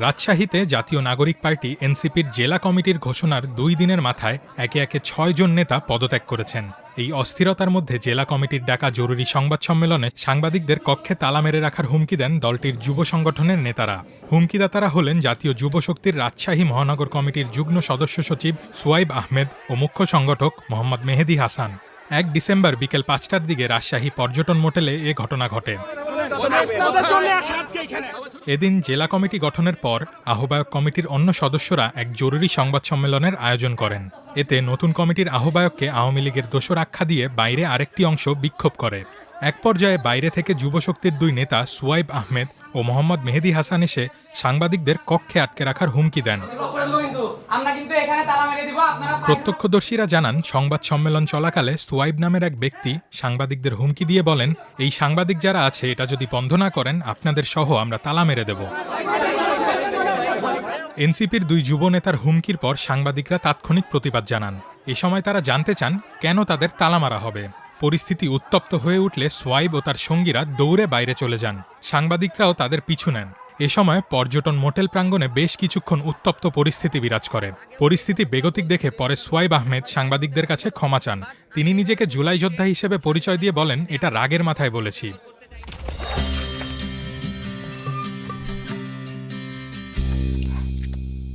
রাজশাহীতে জাতীয় নাগরিক পার্টি এনসিপির জেলা কমিটির ঘোষণার দুই দিনের মাথায় একে একে ছয়জন নেতা পদত্যাগ করেছেন। এই অস্থিরতার মধ্যে জেলা কমিটির ডাকা জরুরি সংবাদ সম্মেলনে সাংবাদিকদের কক্ষে তালা মেরে রাখার হুমকি দেন দলটির যুব সংগঠনের নেতারা। হুমকিদাতারা হলেন জাতীয় যুব শক্তির রাজশাহী মহানগর কমিটির যুগ্ম সদস্য সচিব সোয়াইব আহমেদ ও মুখ্য সংগঠক মোহাম্মদ মেহেদি হাসান। এক ডিসেম্বর বিকেল পাঁচটার দিকে রাজশাহী পর্যটন মোটেলে এ ঘটনা ঘটে। এদিন জেলা কমিটি গঠনের পর আহ্বায়ক কমিটির অন্য সদস্যরা এক জরুরি সংবাদ সম্মেলনের আয়োজন করেন। এতে নতুন কমিটির আহ্বায়ককে আওয়ামী লীগের দোষর আখ্যা দিয়ে বাইরে আরেকটি অংশ বিক্ষোভ করে। এক পর্যায়ে বাইরে থেকে যুবশক্তির দুই নেতা সুয়াইব আহমেদ ও মোহাম্মদ মেহেদি হাসান এসে সাংবাদিকদের কক্ষে আটকে রাখার হুমকি দেন। প্রত্যক্ষদর্শীরা জানান সংবাদ সম্মেলন চলাকালে সুয়াইব নামের এক ব্যক্তি সাংবাদিকদের হুমকি দিয়ে বলেন এই সাংবাদিক যারা আছে এটা যদি বন্ধ না করেন আপনাদের সহ আমরা তালা মেরে দেব। এনসিপির দুই যুব নেতার হুমকির পর সাংবাদিকরা তাৎক্ষণিক প্রতিবাদ জানান। এ সময় তারা জানতে চান কেন তাদের তালা মারা হবে। পরিস্থিতি উত্তপ্ত হয়ে উঠলে সোয়াইব ও তার সঙ্গীরা দৌড়ে বাইরে চলে যান। সাংবাদিকরাও তাদের পিছু নেন। এ সময় পর্যটন মোটেল প্রাঙ্গণে বেশ কিছুক্ষণ উত্তপ্ত পরিস্থিতি বিরাজ করে। পরিস্থিতি বেগতিক দেখে পরে সোয়াইব আহমেদ সাংবাদিকদের কাছে ক্ষমা চান। তিনি নিজেকে জুলাই যোদ্ধা হিসেবে পরিচয় দিয়ে বলেন, এটা রাগের মাথায় বলেছি।